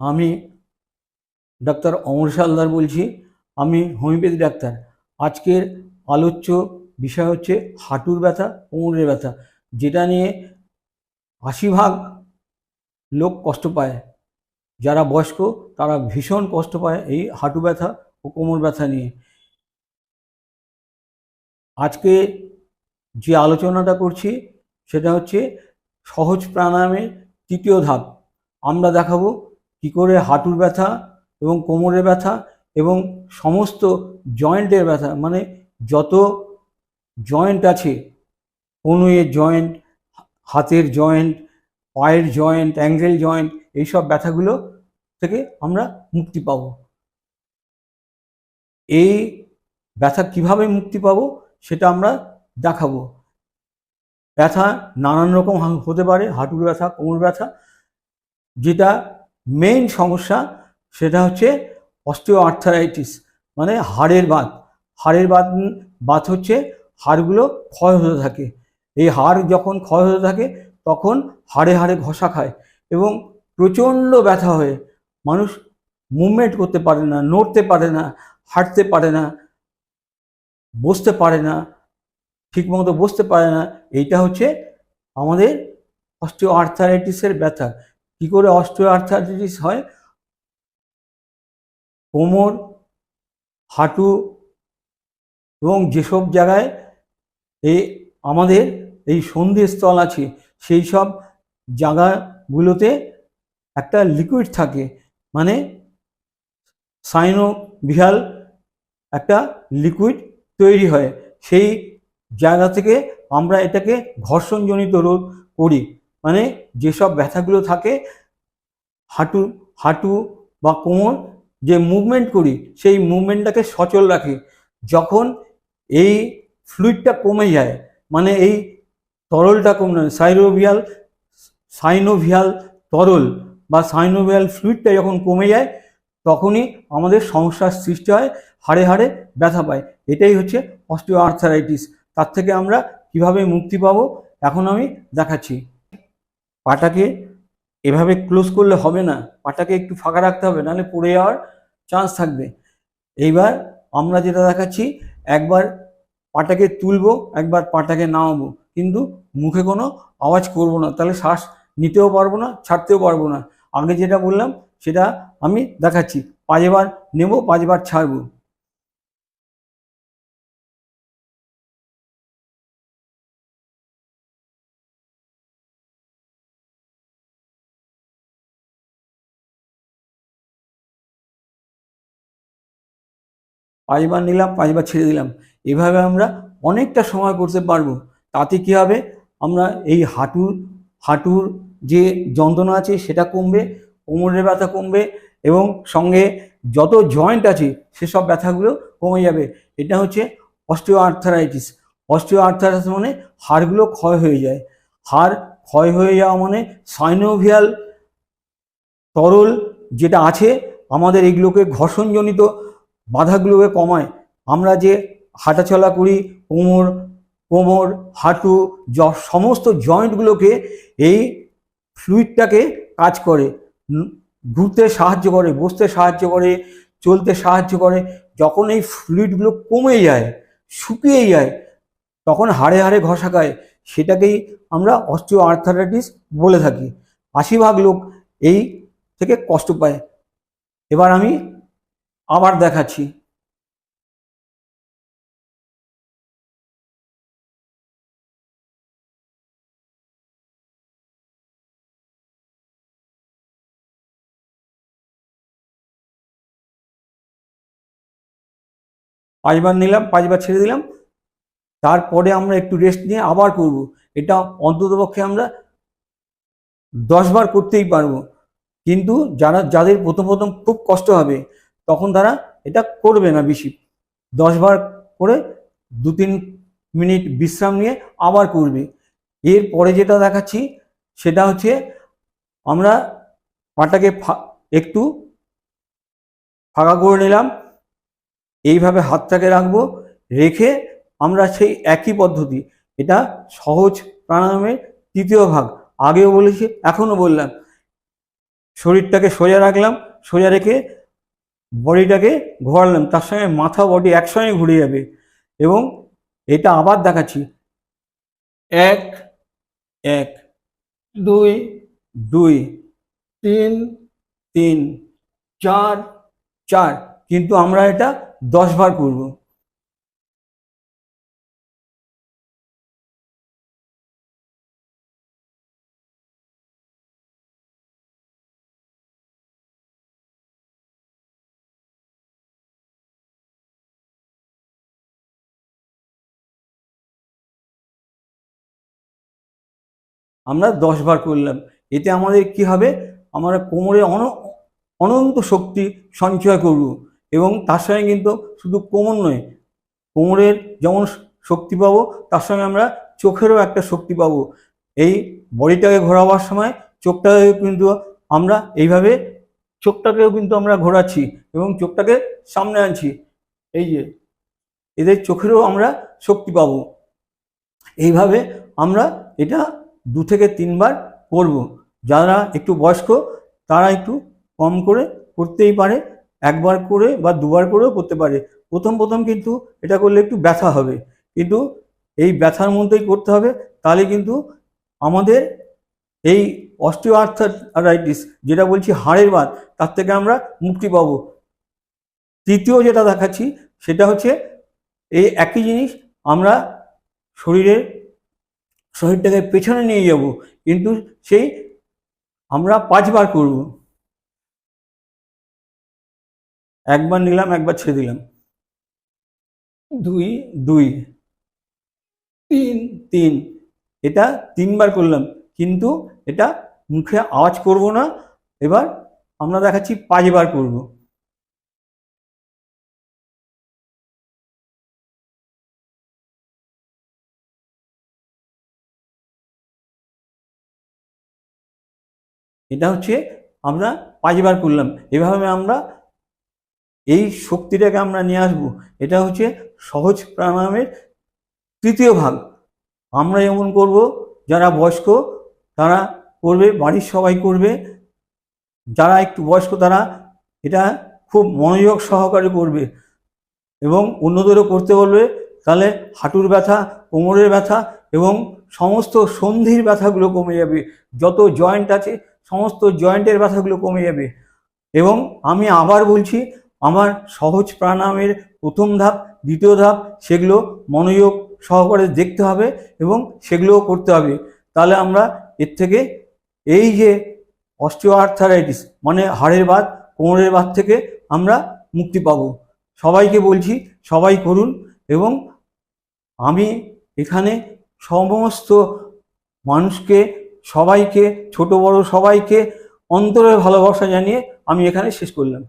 আমি ডাক্তার অমর সালদার বলছি, আমি হোমিওপ্যাথি ডাক্তার। আজকের আলোচ্য বিষয় হচ্ছে হাঁটুর ব্যথা, কোমরের ব্যথা, যেটা নিয়ে আশি ভাগ লোক কষ্ট পায়। যারা বয়স্ক, তারা ভীষণ কষ্ট পায় এই হাঁটু ব্যথা ও কোমর ব্যথা নিয়ে। আজকে যে আলোচনাটা করছি, সেটা হচ্ছে সহজ প্রাণায়ামের তৃতীয় ধাপ। আমরা দেখাবো কি করে হাঁটুর ব্যথা এবং কোমরের ব্যথা এবং সমস্ত জয়েন্টের ব্যথা মানে যত জয়েন্ট আছে কনুয়ের জয়েন্ট, হাতের জয়েন্ট, পায়ের জয়েন্ট, অ্যাঙ্গেল জয়েন্ট, এইসব ব্যথাগুলো থেকে আমরা মুক্তি পাব। এই ব্যথা কীভাবে মুক্তি পাব সেটা আমরা দেখাবো। ব্যথা নানান রকম হতে পারে, হাঁটুর ব্যথা, কোমর ব্যথা, যেটা মেইন সমস্যা সেটা হচ্ছে অস্টিও আর্থারাইটিস মানে হাড়ের বাঁধ হাড়ের বাঁধ বাঁধ হচ্ছে হাড়গুলো ক্ষয় হতে থাকে। এই হাড় যখন ক্ষয় হতে থাকে, তখন হাড়ে হাড়ে ঘষা খায় এবং প্রচণ্ড ব্যথা হয়ে মানুষ মুভমেন্ট করতে পারে না, নড়তে পারে না, হাঁটতে পারে না, বসতে পারে না, ঠিকমতো বসতে পারে না। এইটা হচ্ছে আমাদের অস্টিও আর্থারাইটিসের ব্যথা। কি করে অস্টিও আর্থারাইটিস হয়? কোমর, হাঁটু এবং যেসব জায়গায় এই আমাদের এই সন্ধিস্থল আছে, সেই সব জায়গাগুলোতে একটা লিকুইড থাকে। মানে সাইনোভিয়াল একটা লিকুইড তৈরি হয়। সেই জায়গা থেকে আমরা এটাকে ঘর্ষণজনিত রোধ করি। মানে যেসব ব্যথাগুলো থাকে, হাঁটু হাঁটু বা কোমর যে মুভমেন্ট করি, সেই মুভমেন্টটাকে সচল রাখে। যখন এই ফ্লুইডটা কমে যায় মানে এই তরলটা কমে সাইনোভিয়াল সাইনোভিয়াল তরল বা সাইনোভিয়াল ফ্লুইডটা যখন কমে যায়, তখনই আমাদের সমস্যার সৃষ্টি হয়, হাড়ে হাড়ে ব্যথা পায়। এটাই হচ্ছে অস্টিও আর্থারাইটিস তার থেকে আমরা কীভাবে মুক্তি পাবো, এখন আমি দেখাচ্ছি। পাটাকে এভাবে ক্লোজ করলে হবে না। পাটাকে একটু ফাঁকা রাখতে হবে, নাহলে পড়ে যাওয়ার চান্স থাকবে। এইবার আমরা যেটা দেখাচ্ছি, একবার পাটাকে তুলবো, একবার পাটাকে নামাবো। কিন্তু মুখে কোনো আওয়াজ করব না, তাহলে শ্বাস নিতেও পারব না, ছাড়তেও পারব না। আগে যেটা বললাম, সেটা আমি দেখাচ্ছি। পাঁচবার নেব, পাঁচবার ছাড়বো। পাঁচবার নিলাম, পাঁচবার ছেড়ে দিলাম। এভাবে আমরা অনেকটা সময় করতে পারব। তাতে কি হবে? আমরা এই হাঁটুর হাঁটুর যে যন্ত্রণা আছে সেটা কমবে, কোমরের ব্যথা কমবে এবং সঙ্গে যত জয়েন্ট আছে সেসব ব্যথাগুলো কমে যাবে। এটা হচ্ছে অস্টিও আর্থারাইটিস অস্টিও আর্থারাইটিস মানে হাড়গুলো ক্ষয় হয়ে যায়। হাড় ক্ষয় হয়ে যাওয়া মানে সাইনোভিয়াল তরল যেটা আছে, আমাদের এগুলোকে ঘর্ষণজনিত বাধাগুলোকে কমায়। আমরা যে হাঁটাচলা করি, কোমর কোমর, হাঁটু সমস্ত জয়েন্টগুলোকে এই ফ্লুইডটাকে কাজ করে। ঘুরতে সাহায্য করে, বসতে সাহায্য করে, চলতে সাহায্য করে। যখন এই ফ্লুইডগুলো কমে যায়, শুকিয়ে যায়, তখন হাড়ে হাড়ে ঘষা খায়। সেটাকেই আমরা অস্টিও আর্থারাইটিস বলে থাকি। আশি ভাগ লোক এই থেকে কষ্ট পায়। এবার আমি আবার দেখাচ্ছি। পাঁচবার নিলাম, পাঁচবার ছেড়ে দিলাম। তারপরে আমরা একটু রেস্ট নিয়ে আবার করব। এটা অন্ততপক্ষে আমরা দশবার করতেই পারব। কিন্তু যারা, যাদের প্রথম প্রথম খুব কষ্ট হবে তখন তারা এটা করবে না বেশি। দশবার করে দু তিন মিনিট বিশ্রাম নিয়ে আবার করবে। এরপরে যেটা দেখাচ্ছি, সেটা হচ্ছে আমরা পাটাকে একটু ফাঁকা করে নিলাম। এইভাবে হাতটাকে রাখব, রেখে আমরা সেই একই পদ্ধতি, এটা সহজ প্রাণায়ামের তৃতীয় ভাগ। আগেও বলেছি, এখনও বললাম। শরীরটাকে সোজা রাখলাম, সোজা রেখে বডিটাকে ঘোরালাম তার সঙ্গে মাথা বডি একসঙ্গে ঘুরে যাবে। এবং এটা আবার দেখাচ্ছি। এক এক দুই দুই তিন তিন চার চার। কিন্তু আমরা এটা দশবার করব। আমরা দশ বার করলাম। এতে আমাদের কি হবে? আমরা কোমরে অন, অনন্ত শক্তি সঞ্চয় করব। এবং তার সঙ্গে কিন্তু শুধু কোমর নয়, কোমরের যেমন শক্তি পাবো, তার সঙ্গে আমরা চোখেরও একটা শক্তি পাবো। এই বডিটাকে ঘোরাবার সময় চোখটাকে কিন্তু আমরা এইভাবে, চোখটাকেও কিন্তু আমরা ঘোরাচ্ছি এবং চোখটাকে সামনে আনছি। এই যে, এদের চোখেরও আমরা শক্তি পাবো। এইভাবে আমরা এটা দু থেকে তিনবার করব। যারা একটু বয়স্ক, তারা একটু কম করে করতেই পারে। একবার করে বা দুবার করেও করতে পারে। প্রথম প্রথম কিন্তু এটা করলে একটু ব্যথা হবে। কিন্তু এই ব্যথার মধ্যেই করতে হবে। তাহলে কিন্তু আমাদের এই অস্টিও আর্থারাইটিস যেটা বলছি হাড়ের বাদ, তার থেকে আমরা মুক্তি পাবো। তৃতীয় যেটা দেখাচ্ছি, সেটা হচ্ছে এই একই জিনিস আমরা শরীরের শরীরটাকে পেছনে নিয়ে যাব, কিন্তু সেই আমরা পাঁচবার করব। একবার নিলাম, একবার ছেড়ে দিলাম। দুই দুই, তিন তিন, এটা তিনবার করলাম, কিন্তু এটা মুখে আওয়াজ করব না। এবার আমরা দেখাচ্ছি পাঁচবার করব। এটা হচ্ছে আমরা পাঁচবার করলাম। এভাবে আমরা এই শক্তিটাকে আমরা নিয়ে আসব। এটা হচ্ছে সহজ প্রাণায়ামের তৃতীয় ভাগ। আমরা যেমন করব, যারা বয়স্ক, তারা করবে, বাড়ির সবাই করবে। যারা একটু বয়স্ক, তারা এটা খুব মনোযোগ সহকারে করবে এবং অন্যদেরও করতে বলবে। তাহলে হাঁটুর ব্যথা, কোমরের ব্যথা এবং সমস্ত সন্ধির ব্যথাগুলো কমে যাবে। যত জয়েন্ট আছে সমস্ত জয়েন্টের ব্যথাগুলো কমে যাবে। এবং আমি আবার বলছি, আমার সহজ প্রাণায়ামের প্রথম ধাপ, দ্বিতীয় ধাপ, সেগুলো মনোযোগ সহকারে দেখতে হবে এবং সেগুলোও করতে হবে। তাহলে আমরা এর থেকে এই যে অস্টিওআর্থারাইটিস মানে হাড়ের বাদ, কোমরের বাত থেকে আমরা মুক্তি পাব। সবাইকে বলছি, সবাই করুন এবং আমি এখানে সমস্ত মানুষকে সবাইকে ছোট বড় সবাইকে অন্তরের ভালোবাসা জানিয়ে আমি এখানে শেষ করলাম।